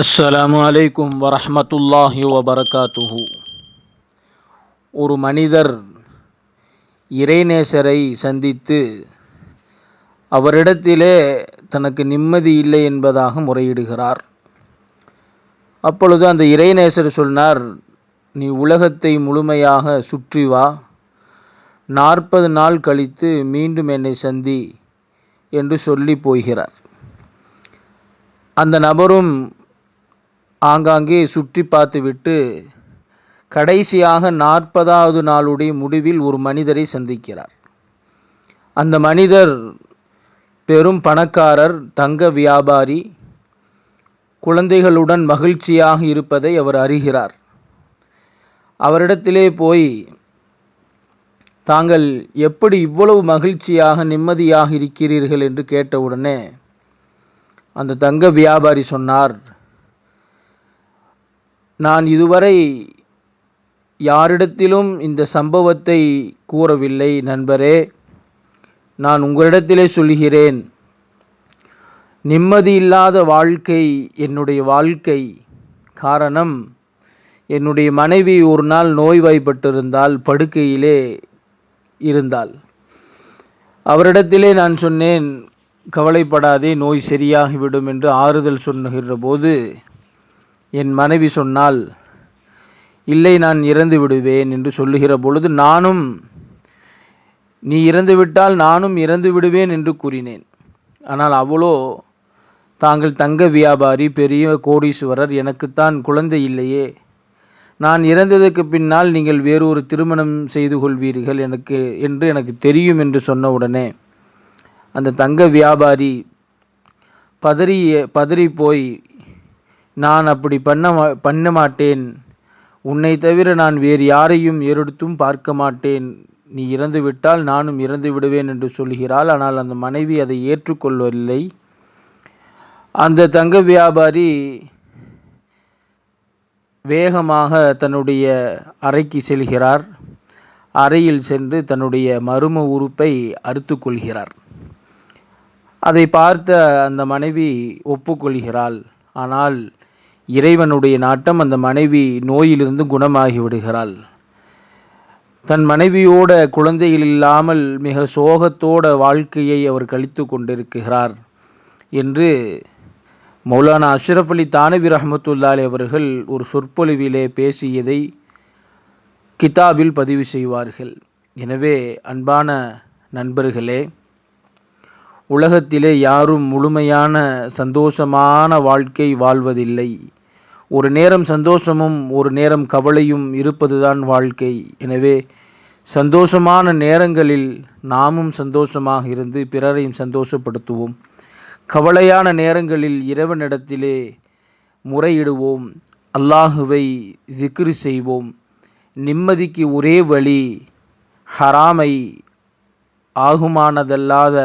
அஸ்லாம் அலைக்கும் வரமத்துல்லாஹி வபரகாத்துஹு. ஒரு மனிதர் இறைநேசரை சந்தித்து அவரிடத்திலே தனக்கு நிம்மதி இல்லை என்பதாக முறையிடுகிறார். அப்பொழுது அந்த இறைநேசர் சொன்னார் நீ உலகத்தை முழுமையாக சுற்றி வா. நாற்பது நாள் கழித்து மீண்டும் என்னை சந்தி என்று சொல்லி போகிறார். அந்த நபரும் ஆங்காங்கே சுற்றி பார்த்துவிட்டு கடைசியாக நாற்பதாவது நாளுடைய முடிவில் ஒரு மனிதரை சந்திக்கிறார். அந்த மனிதர் பெரும் பணக்காரர் தங்க வியாபாரி குழந்தைகளுடன் மகிழ்ச்சியாக இருப்பதை அவர் அறிகிறார். அவரிடத்திலே போய் தாங்கள் எப்படி இவ்வளவு மகிழ்ச்சியாக நிம்மதியாக இருக்கிறீர்கள்? என்று கேட்டவுடனே அந்த தங்க வியாபாரி சொன்னார் நான் இதுவரை யாரிடத்திலும் இந்த சம்பவத்தை கூறவில்லை நண்பரே. நான் உங்களிடத்திலே சொல்கிறேன் நிம்மதி இல்லாத வாழ்க்கை என்னுடைய வாழ்க்கை. காரணம் என்னுடைய மனைவி ஒரு நாள் நோய்வாய்ப்பட்டிருந்தால் படுக்கையிலே இருந்தாள். அவரிடத்திலே நான் சொன்னேன் கவலைப்படாதே நோய் சரியாகிவிடும் என்று ஆறுதல் சொல்லுகின்ற போது என் மனைவி சொன்னால் இல்லை நான் இறந்து விடுவேன் என்று சொல்லுகிற பொழுது நானும் நீ இறந்துவிட்டால் நானும் இறந்து விடுவேன் என்று கூறினேன். ஆனால் அவளோ தாங்கள் தங்க வியாபாரி பெரிய கோடீஸ்வரர் எனக்குத்தான் குழந்தை இல்லையே. நான் இறந்ததற்கு பின்னால் நீங்கள் வேறொரு திருமணம் செய்து கொள்வீர்கள் எனக்கு என்று எனக்கு தெரியும் என்று சொன்ன உடனே அந்த தங்க வியாபாரி பதறிய பதறி போய் நான் அப்படி பண்ண மா- பண்ண மாட்டேன். உன்னை தவிர நான் வேறு யாரையும் ஏறெடுத்தும் பார்க்க மாட்டேன். நீ இறந்து விட்டால் நானும் இறந்து விடுவேன் என்று சொல்கிறாள். ஆனால் அந்த மனைவி அதை ஏற்றுக்கொள்ளவில்லை. அந்த தங்க வியாபாரி வேகமாக தன்னுடைய அறைக்கு செல்கிறார். அறையில் சென்று தன்னுடைய மரும உறுப்பை அறுத்து கொள்கிறார். அதை பார்த்த அந்த மனைவி ஒப்புக்கொள்கிறாள். ஆனால் இறைவனுடைய நாட்டம் அந்த மனைவி நோயிலிருந்து குணமாகி விடுகிறாள். தன் மனைவியோட குழந்தைகள் இல்லாமல் மிக சோகத்தோட வாழ்க்கையை அவர் கழித்து கொண்டிருக்கிறார் என்று மௌலானா அஷ்ரஃப் அலி தானவி ரஹமத்துல்லாலே அவர்கள் ஒரு சொற்பொழிவிலே பேசியதை கிதாபில் பதிவு செய்வார்கள். எனவே அன்பான நண்பர்களே உலகத்திலே யாரும் முழுமையான சந்தோஷமான வாழ்க்கை வாழ்வதில்லை. ஒரு நேரம் சந்தோஷமும் ஒரு நேரம் கவலையும் இருப்பதுதான் வாழ்க்கை. எனவே சந்தோஷமான நேரங்களில் நாமும் சந்தோஷமாக இருந்து பிறரையும் சந்தோஷப்படுத்துவோம். கவலையான நேரங்களில் இறைவனிடத்திலே முறையிடுவோம். அல்லாஹுவை திக்ரு செய்வோம். நிம்மதிக்கு ஒரே வழி ஹராமை ஆகுமானதல்லாத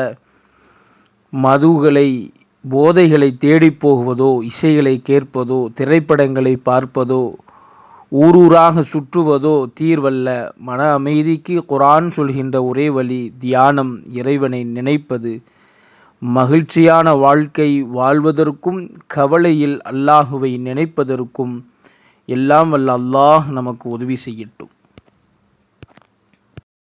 மதுகளை போதைகளை தேடிப் போகுவதோ இசைகளை கேட்பதோ திரைப்படங்களை பார்ப்பதோ ஊரூராக சுற்றுவதோ தீர்வல்ல. மன அமைதிக்கு குரான் சொல்கின்ற ஒரே வழி தியானம். இறைவனை நினைப்பது. மகிழ்ச்சியான வாழ்க்கை வாழ்வதற்கும் கவலையில் அல்லாஹுவை நினைப்பதற்கும் எல்லாம் வல்ல அல்லாஹ் நமக்கு உதவி செய்யட்டும்.